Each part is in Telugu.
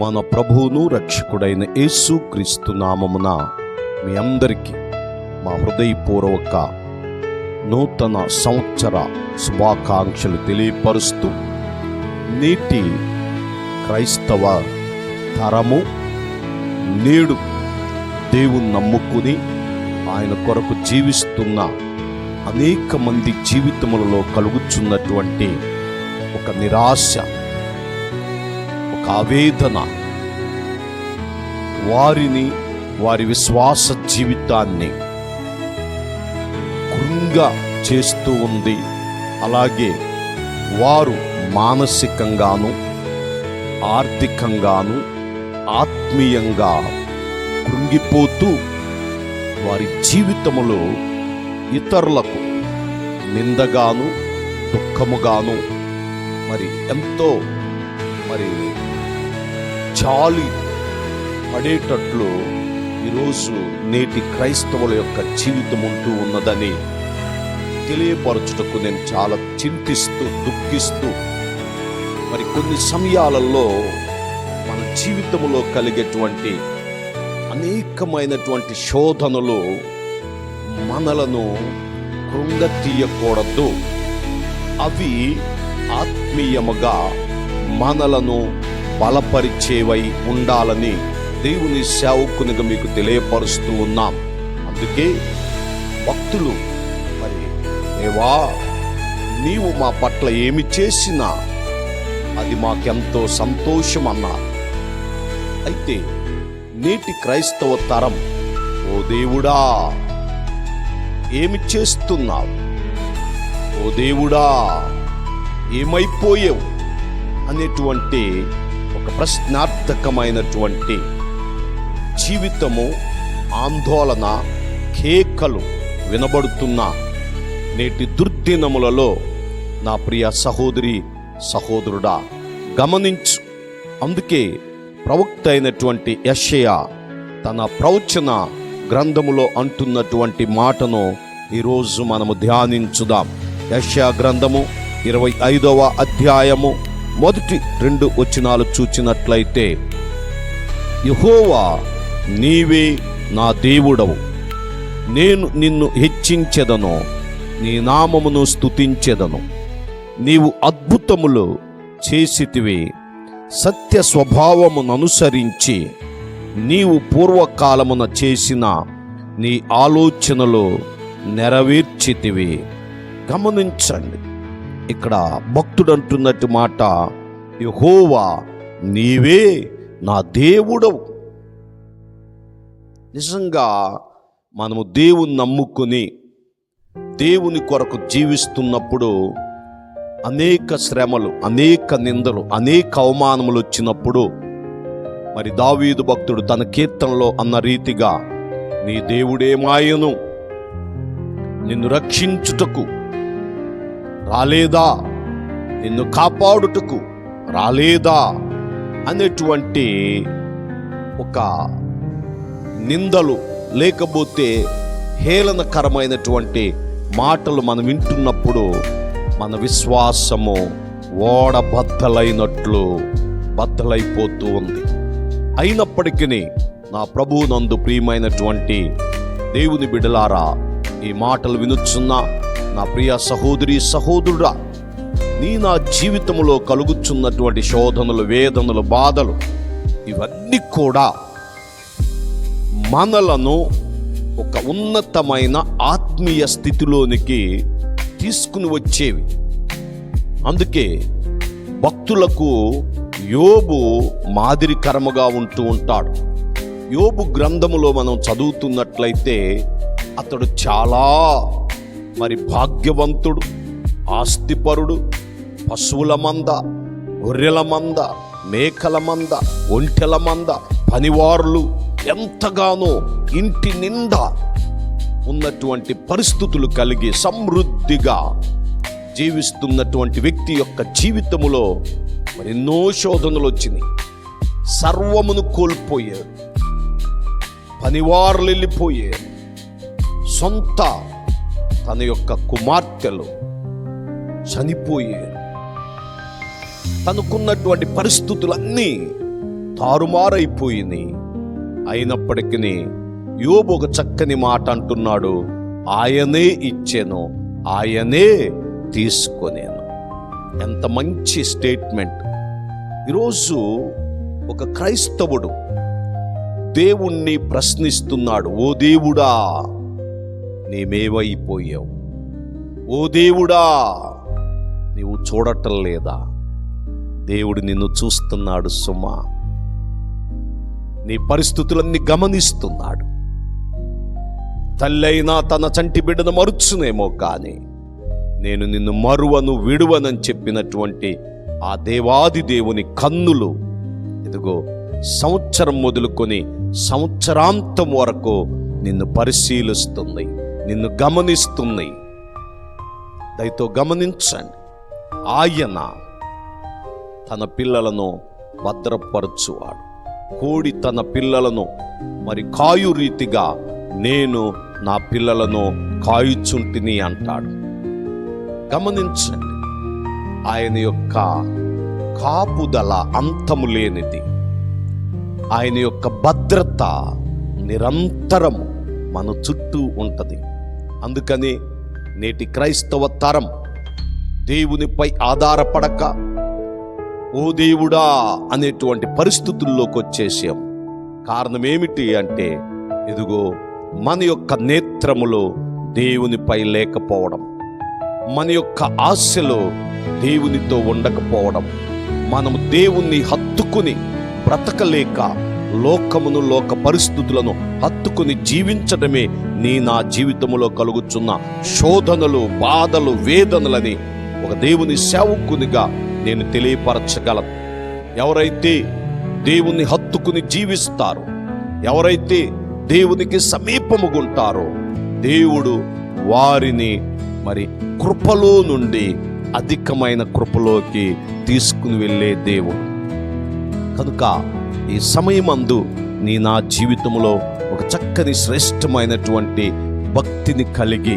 మన ప్రభువును రక్షకుడైన యేసు క్రీస్తు నామమున మీ అందరికీ మా హృదయపూర్వక నూతన సంవత్సర శుభాకాంక్షలు తెలియపరుస్తూ నేటి క్రైస్తవ తరము నేడు దేవుని నమ్ముకుని ఆయన కొరకు జీవిస్తున్న అనేక మంది జీవితములలో కలుగుచున్నటువంటి ఒక నిరాశ ఆవేదన వారిని వారి విశ్వాస జీవితాన్ని కృంగ చేస్తూ ఉంది. అలాగే వారు మానసికంగాను ఆర్థికంగాను ఆత్మీయంగా కృంగిపోతూ వారి జీవితములో ఇతరులకు నిందగాను దుఃఖముగాను మరి ఎంతో మరి జాలి పడేటట్లు ఈరోజు నేటి క్రైస్తవుల యొక్క జీవితం ఉంటూ ఉన్నదని తెలియపరచుటకు నేను చాలా చింతిస్తూ దుఃఖిస్తూ మరి కొన్ని సమయాలలో మన జీవితంలో కలిగేటువంటి అనేకమైనటువంటి శోధనలు మనలను కృంగతీయకూడదు. అవి ఆత్మీయముగా మనలను బలపరిచేవై ఉండాలని దేవుని సేవకునిగా మీకు తెలియపరుస్తూ ఉన్నాం. అందుకే భక్తులు మరి దేవా నీవు మా పట్ల ఏమి చేసినా అది మాకెంతో సంతోషం అన్నారు అయితే నేటి క్రైస్తవ తరం ఓ దేవుడా ఏమి చేస్తున్నావు? ఓ దేవుడా ఏమైపోయావు? అనేటువంటి ఒక ప్రశ్నార్థకమైనటువంటి జీవితము ఆందోళన కేకలు వినబడుతున్న నేటి దుర్దినములలో నా ప్రియ సహోదరి సహోదరుడా గమనించు. అందుకే ప్రవక్త అయినటువంటి యషయ తన ప్రవచన గ్రంథములో అంటున్నటువంటి మాటను ఈరోజు మనము ధ్యానించుదాం. యషయా గ్రంథము ఇరవై ఐదవ అధ్యాయము మొదటి రెండు వచనాలు చూచినట్లయితే యహోవా నీవే నా దేవుడవు. నేను నిన్ను హెచ్చించెదను నీ నామమును స్థుతించెదను నీవు అద్భుతములు చేసితివి సత్య స్వభావమును అనుసరించి నీవు పూర్వకాలమున చేసిన నీ ఆలోచనలు నెరవేర్చితివి. గమనించండి. ఇక్కడ భక్తుడు అంటున్నట్టు మాట యహోవా నీవే నా దేవుడవు. నిజంగా మనము దేవుణ్ణి నమ్ముకుని దేవుని కొరకు జీవిస్తున్నప్పుడు అనేక శ్రమలు అనేక నిందలు అనేక అవమానములు వచ్చినప్పుడు మరి దావీదు భక్తుడు తన కీర్తనలో అన్న రీతిగా నీ దేవుడేమాయను నిన్ను రక్షించుటకు రాలేదా? నిన్ను కాపాడుటకు రాలేదా? అనేటువంటి ఒక నిందలు లేకపోతే హేళనకరమైనటువంటి మాటలు మనం వింటున్నప్పుడు మన విశ్వాసము ఓడ బద్దలైనట్లు బద్దలైపోతూ ఉంది. అయినప్పటికీ నా ప్రభువు నందు ప్రియమైనటువంటి దేవుని బిడలారా ఈ మాటలు వినుచున్నా నా ప్రియ సహోదరి సహోదరుడా నీ నా జీవితంలో కలుగుచున్నటువంటి శోధనలు వేదనలు బాధలు ఇవన్నీ కూడా మనలను ఒక ఉన్నతమైన ఆత్మీయ స్థితిలోనికి తీసుకుని వచ్చేవి. అందుకే భక్తులకు యోబు మాదిరికరముగా ఉంటూ ఉంటాడు. యోబు గ్రంథములో మనం చదువుతున్నట్లయితే అతడు చాలా మరి భాగ్యవంతుడు ఆస్తిపరుడు పశువుల మంద గొర్రెల మంద మేకల మంద ఒంటెల మంద పనివారులు ఎంతగానో ఇంటి నిండా ఉన్నటువంటి పరిస్థితులు కలిగి సమృద్ధిగా జీవిస్తున్నటువంటి వ్యక్తి యొక్క జీవితములో మరి ఎన్నో శోధనలు వచ్చినాయి. సర్వమును కోల్పోయారు పనివారులు వెళ్ళిపోయారు. సొంత తన యొక్క కుమార్తెలు చనిపోయారు. తనకున్నటువంటి పరిస్థితులన్నీ తారుమారైపోయింది అయినప్పటికీ యోబు ఒక చక్కని మాట అంటున్నాడు ఆయనే ఇచ్చాను ఆయనే తీసుకొనేను. ఎంత మంచి స్టేట్మెంట్. ఈరోజు ఒక క్రైస్తవుడు దేవుణ్ణి ప్రశ్నిస్తున్నాడు ఓ దేవుడా నీమేవైపోయావు ఓ దేవుడా నీవు చూడటం లేదా దేవుడు నిన్ను చూస్తున్నాడు సుమా. నీ పరిస్థితులన్నీ గమనిస్తున్నాడు. తల్లైనా తన చంటి బిడ్డను మరుచునేమో కానీ నేను నిన్ను మరువను విడువనని చెప్పినటువంటి ఆ దేవాది దేవుని కన్నులు ఇదిగో సంవత్సరం మొదలుకొని సంవత్సరాంతం వరకు నిన్ను పరిశీలిస్తుంది నిన్ను గమనిస్తుంది. దయతో గమనించండి. ఆయన తన పిల్లలను భద్రపరచువాడు. కోడి తన పిల్లలను మరి కాయు రీతిగా నేను నా పిల్లలను కాయుచుంటిని అంటాడు. గమనించండి ఆయన యొక్క కాపుదల అంతము లేనిది. ఆయన యొక్క భద్రత నిరంతరము మన చుట్టూ ఉంటది. అందుకని నేటి క్రైస్తవ తరం దేవునిపై ఆధారపడక ఓ దేవుడా అనేటువంటి పరిస్థితుల్లోకి వచ్చేసాం. కారణం ఏమిటి అంటే ఇదిగో మన యొక్క నేత్రములో దేవునిపై లేకపోవడం మన యొక్క ఆశలో దేవునితో ఉండకపోవడం మనము దేవుణ్ణి హత్తుకుని బ్రతకలేక లోకమును లోక పరిస్థితులను హత్తుకుని జీవించడమే నీ నా జీవితములో కలుగుచున్న శోధనలు బాధలు వేదనలని ఒక దేవుని సేవకునిగా నేను తెలియపరచగలను. ఎవరైతే దేవుని హత్తుకుని జీవిస్తారో ఎవరైతే దేవునికి సమీపముగుంటారో దేవుడు వారిని మరి కృపలో నుండి అధికమైన కృపలోకి తీసుకుని వెళ్ళే దేవుడు. కనుక ఈ సమయమందు నీ నా జీవితంలో ఒక చక్కని శ్రేష్టమైనటువంటి భక్తిని కలిగి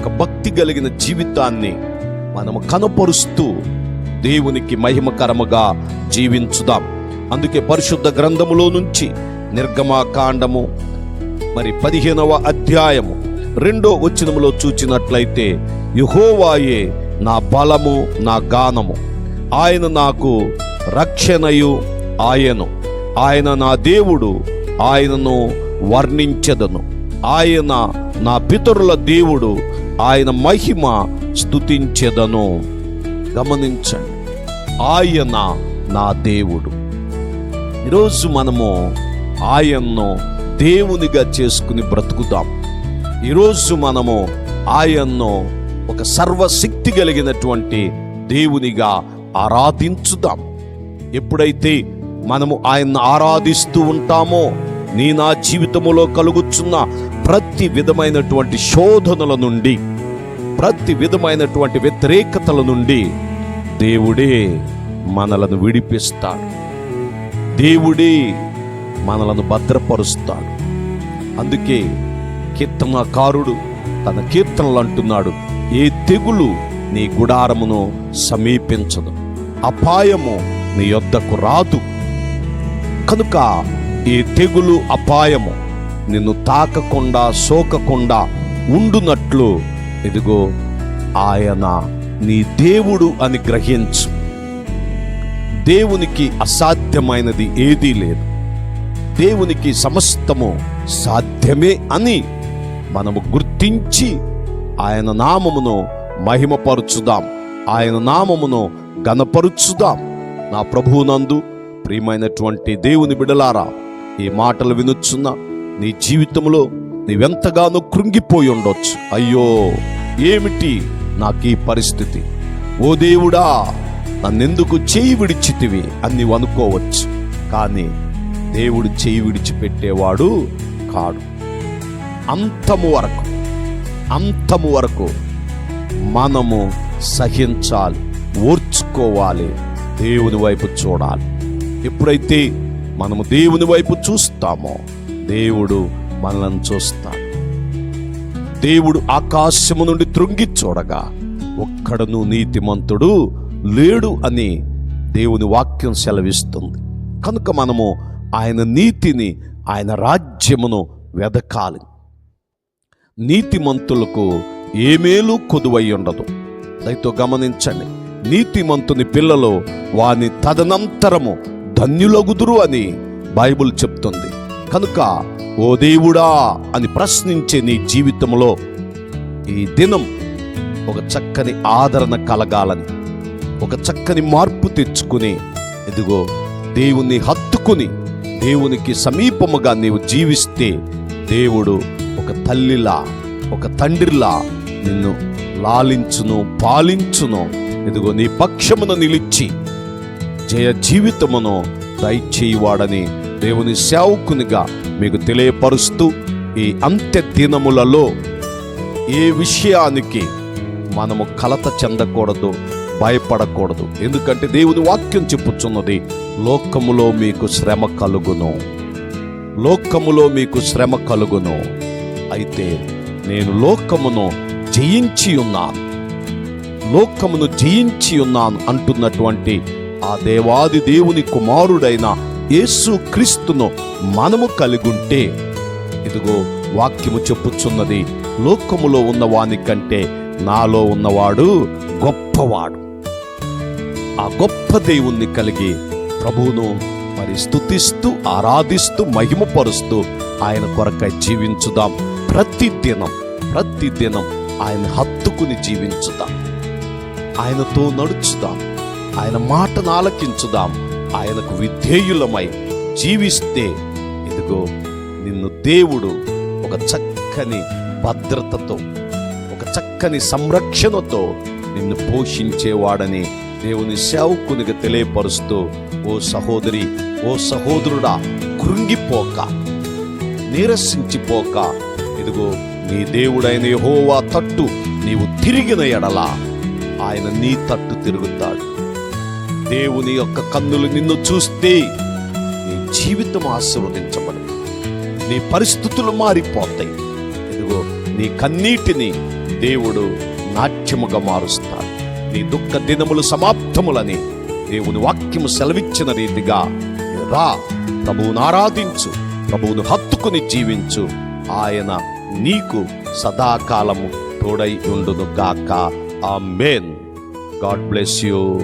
ఒక భక్తి కలిగిన జీవితాన్ని మనము కనపరుస్తూ దేవునికి మహిమకరముగా జీవించుదాం. అందుకే పరిశుద్ధ గ్రంథములో నుంచి నిర్గమాకాండము మరి పదిహేనవ అధ్యాయము రెండో వచనములో చూచినట్లయితే యుహోవాయే నా బలము నా గానము. ఆయన నాకు రక్షణయు ఆయను ఆయన నా దేవుడు ఆయనను వర్ణించెదను. ఆయన నా పితరుల దేవుడు ఆయన మహిమ స్తుతించెదను. గమనించండి ఆయన నా దేవుడు. ఈరోజు మనము ఆయన్ను దేవునిగా చేసుకుని బ్రతుకుదాం. ఈరోజు మనము ఆయన్ను ఒక సర్వశక్తి కలిగినటువంటి దేవునిగా ఆరాధించుదాం. ఎప్పుడైతే మనము ఆయన్ని ఆరాధిస్తూ ఉంటామో నీ నా జీవితములో కలుగుచున్న ప్రతి విధమైనటువంటి శోధనల నుండి ప్రతి విధమైనటువంటి వ్యతిరేకతల నుండి దేవుడే మనలను విడిపిస్తాడు. దేవుడే మనలను భద్రపరుస్తాడు. అందుకే కీర్తనకారుడు తన కీర్తనలు అంటున్నాడు ఏ తెగులు నీ గుడారమును సమీపించదు అపాయము నీ యొద్దకు రాదు. కనుక ఈ తెగులు అపాయము నిన్ను తాకకుండా సోకకుండా ఉండునట్లు ఇదిగో ఆయన నీ దేవుడు అని గ్రహించు. దేవునికి అసాధ్యమైనది ఏదీ లేదు. దేవునికి సమస్తము సాధ్యమే అని మనము గుర్తించి ఆయన నామమును మహిమపరుచుదాం. ఆయన నామమును గణపరుచుదాం నా ప్రభువునందు ప్రియమైనటువంటి దేవుని బిడలారా ఈ మాటలు వినుచున్న నీ జీవితంలో నీవెంతగానో కృంగిపోయి ఉండొచ్చు. అయ్యో ఏమిటి నాకు ఈ పరిస్థితి? ఓ దేవుడా నన్నెందుకు చేయి విడిచితివి అని నీవు అనుకోవచ్చు కానీ దేవుడు చేయి విడిచిపెట్టేవాడు కాడు. అంతము వరకు అంతము వరకు మనము సహించాలి ఓర్చుకోవాలి దేవుని వైపు చూడాలి. ఎప్పుడైతే మనము దేవుని వైపు చూస్తామో దేవుడు మనల్ని చూస్తాడు. దేవుడు ఆకాశము నుండి తృంగి చూడగా ఒక్కడను నీతిమంతుడు లేడు అని దేవుని వాక్యం సెలవిస్తుంది. కనుక మనము ఆయన నీతిని ఆయన రాజ్యమును వెదకాలి. నీతిమంతులకు ఏమేలు కొదువై ఉండదు. దయతో గమనించండి. నీతిమంతుని పిల్లలు వాని తదనంతరము ధన్యులగుదురు అని బైబుల్ చెప్తుంది. కనుక ఓ దేవుడా అని ప్రశ్నించే నీ జీవితంలో ఈ దినం ఒక చక్కని ఆదరణ కలగాలని ఒక చక్కని మార్పు తెచ్చుకుని ఇదిగో దేవుణ్ణి హత్తుకుని దేవునికి సమీపముగా నీవు జీవిస్తే దేవుడు ఒక తల్లిలా ఒక తండ్రిలా నిన్ను లాలించును పాలించును. ఇదిగో నీ పక్షమున నిలిచి జయ జీవితమును దయచేయువాడని దేవుని సేవకునిగా మీకు తెలియపరుస్తూ ఈ అంత్య దినములలో ఏ విషయానికి మనము కలత చెందకూడదు భయపడకూడదు. ఎందుకంటే దేవుని వాక్యం చెప్పుచున్నది లోకములో మీకు శ్రమ కలుగును. లోకములో మీకు శ్రమ కలుగును. అయితే నేను లోకమును జయించి ఉన్నాను. లోకమును జయించి ఉన్నాను అంటున్నటువంటి ఆ దేవాది దేవుని కుమారుడైన యేసు క్రీస్తును మనము కలిగుంటే. ఇదిగో వాక్యము చెప్పుచున్నది లోకములో ఉన్నవాని కంటే నాలో ఉన్నవాడు గొప్పవాడు. ఆ గొప్ప దేవుణ్ణి కలిగి ప్రభువును మరి స్థుతిస్తూ ఆరాధిస్తూ మహిమపరుస్తూ ఆయన కొరకై జీవించుదాం. ప్రతి దినం ప్రతి దినం ఆయన హత్తుకుని జీవించుదాం. ఆయనతో నడుచుదాం. ఆయన మాటను ఆలకించుదాం. ఆయనకు విధేయులమై జీవిస్తే ఇదిగో నిన్ను దేవుడు ఒక చక్కని భద్రతతో ఒక చక్కని సంరక్షణతో నిన్ను పోషించేవాడని దేవుని శావుకునిగా తెలియపరుస్తూ ఓ సహోదరి ఓ సహోదరుడా కృంగిపోక నీరసించిపోక ఇదిగో నీ దేవుడైన యహోవా తట్టు నీవు తిరిగిన ఎడలా ఆయన నీ తట్టు తిరుగుతాడు. దేవుని యొక్క కన్నులు నిన్ను చూస్తే నీ జీవితం ఆశీర్వదించబడు నీ పరిస్థితులు మారిపోతాయి. ఇదిగో నీ కన్నీటిని దేవుడు నాట్యముగా మారుస్తాడు. నీ దుఃఖ దినములు సమాప్తములని దేవుని వాక్యము సెలవిచ్చిన రీతిగా రా ప్రభువును ఆరాధించు ప్రభువును హత్తుకుని జీవించు. ఆయన నీకు సదాకాలము తోడై ఉండును గాక. ఆ మేన్ గాడ్ బ్లెస్ యూ.